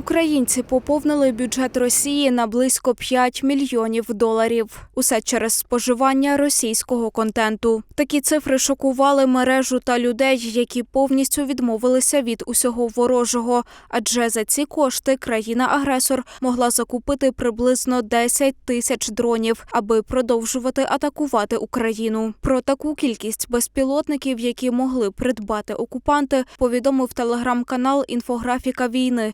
Українці поповнили бюджет Росії на близько 5 мільйонів доларів. Усе через споживання російського контенту. Такі цифри шокували мережу та людей, які повністю відмовилися від усього ворожого. Адже за ці кошти країна-агресор могла закупити приблизно 10 тисяч дронів, аби продовжувати атакувати Україну. Про таку кількість безпілотників, які могли придбати окупанти, повідомив телеграм-канал Інфографіка війни,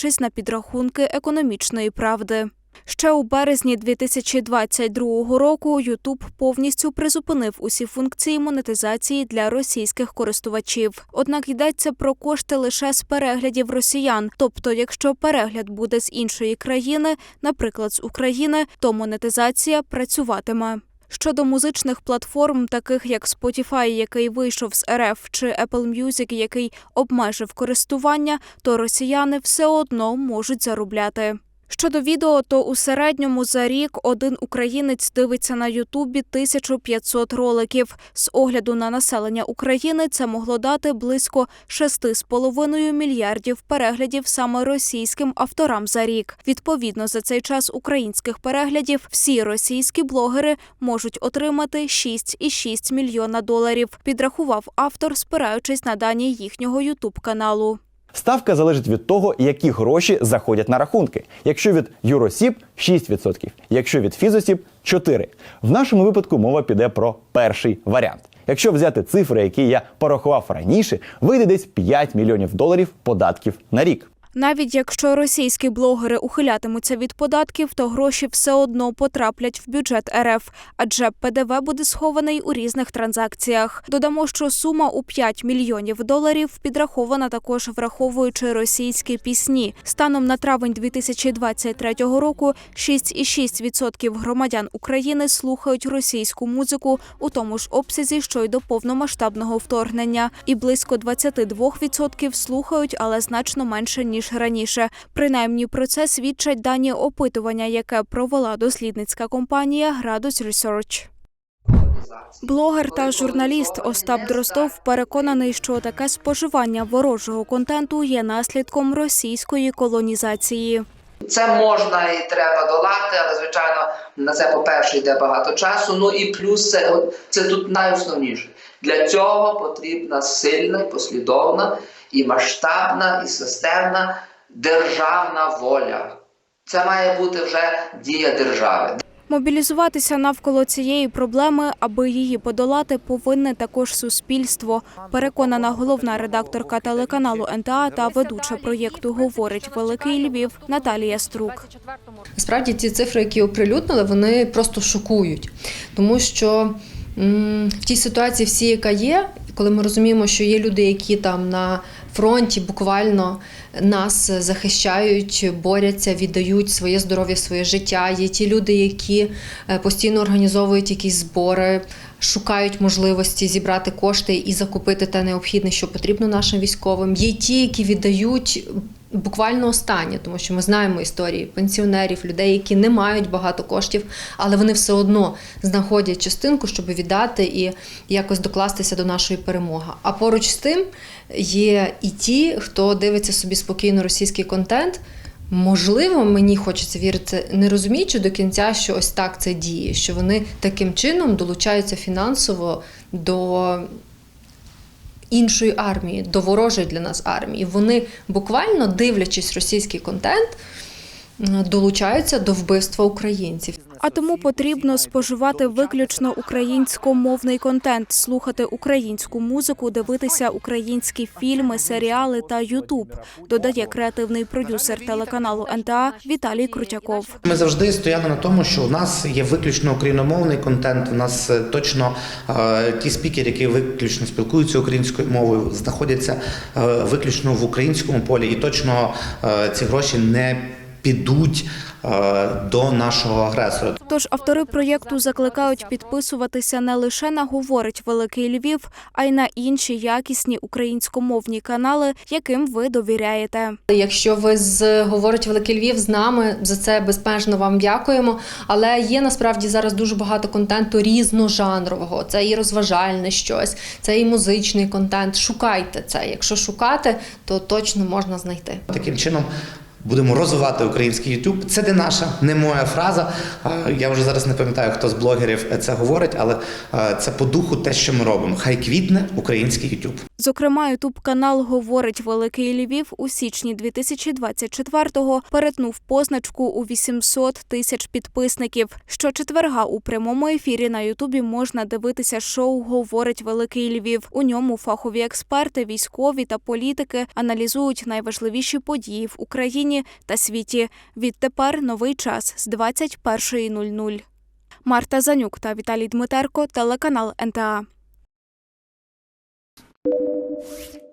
опираючись на підрахунки економічної правди. Ще у березні 2022 року Ютуб повністю призупинив усі функції монетизації для російських користувачів. Однак йдеться про кошти лише з переглядів росіян. Тобто, якщо перегляд буде з іншої країни, наприклад, з України, то монетизація працюватиме. Щодо музичних платформ, таких як Spotify, який вийшов з РФ, чи Apple Music, який обмежив користування, то росіяни все одно можуть заробляти. Щодо відео, то у середньому за рік один українець дивиться на Ютубі 1500 роликів. З огляду на населення України це могло дати близько 6,5 мільярдів переглядів саме російським авторам за рік. Відповідно, за цей час українських переглядів всі російські блогери можуть отримати 6,6 мільйона доларів. Підрахував автор, спираючись на дані їхнього Ютуб каналу. Ставка залежить від того, які гроші заходять на рахунки. Якщо від Юросіб 6%, якщо від Фізосіб 4%. В нашому випадку мова піде про перший варіант. Якщо взяти цифри, які я порахував раніше, вийде десь 5 мільйонів доларів податків на рік. Навіть якщо російські блогери ухилятимуться від податків, то гроші все одно потраплять в бюджет РФ, адже ПДВ буде схований у різних транзакціях. Додамо, що сума у 5 мільйонів доларів підрахована також враховуючи російські пісні. Станом на травень 2023 року 6,6% громадян України слухають російську музику у тому ж обсязі, що й до повномасштабного вторгнення, і близько 22% слухають, але значно менше ніж раніше. Принаймні про це свідчать дані опитування, яке провела дослідницька компанія Градус Research. Блогер та журналіст Остап Дроздов переконаний, що таке споживання ворожого контенту є наслідком російської колонізації. Це можна і треба долати, але звичайно на це, по-перше, йде багато часу. Ну і плюс це, це тут найосновніше. Для цього потрібна сильна, послідовна і масштабна, і системна державна воля. Це має бути вже дія держави. Мобілізуватися навколо цієї проблеми, аби її подолати, повинне також суспільство. Переконана головна редакторка телеканалу НТА та ведуча проєкту Говорить Великий Львів Наталія Струк. Насправді ті цифри, які оприлюднили, вони просто шокують, тому що в тій ситуації, всі, яка є, коли ми розуміємо, що є люди, які там на фронті буквально нас захищають, борються, віддають своє здоров'я, своє життя. Є ті люди, які е, постійно організовують якісь збори. Шукають можливості зібрати кошти і закупити те необхідне, що потрібно нашим військовим. Є ті, які віддають буквально останнє, тому що ми знаємо історії пенсіонерів, людей, які не мають багато коштів, але вони все одно знаходять частинку, щоб віддати і якось докластися до нашої перемоги. А поруч з тим є і ті, хто дивиться собі спокійно російський контент. Можливо, мені хочеться вірити, не розуміючи до кінця, що ось так це діє, що вони таким чином долучаються фінансово до іншої армії, до ворожої для нас армії. Вони буквально дивлячись російський контент, долучаються до вбивства українців. А тому потрібно споживати виключно українськомовний контент, слухати українську музику, дивитися українські фільми, серіали та Ютуб. Додає креативний продюсер телеканалу НТА Віталій Крутяков. Ми завжди стояли на тому, що у нас є виключно україномовний контент. У нас е, точно е, ті спікери, які виключно спілкуються українською мовою, знаходяться е, виключно в українському полі, і точно е, ці гроші не підуть е, до нашого агресора. Тож автори проєкту закликають підписуватися не лише на говорить Великий Львів, а й на інші якісні українськомовні канали, яким ви довіряєте. Якщо ви з говорить Великий Львів з нами, за це безмежно вам дякуємо. Але є насправді зараз дуже багато контенту різножанрового. Це і розважальне щось, це і музичний контент. Шукайте це. Якщо шукати, то точно можна знайти. Таким чином Будемо розвивати український YouTube. Це не наша, не моя фраза. Я вже зараз не пам'ятаю, хто з блогерів це говорить, але це по духу те, що ми робимо. Хай квітне український YouTube. Зокрема, ютуб канал Говорить Великий Львів у січні 2024-го перетнув позначку у 800 тисяч підписників. Щочетверга у прямому ефірі на Ютубі можна дивитися шоу Говорить Великий Львів. У ньому фахові експерти, військові та політики аналізують найважливіші події в Україні та світі. Відтепер новий час з 21.00. Марта Занюк та Віталій Дмитерко, телеканал НТА. you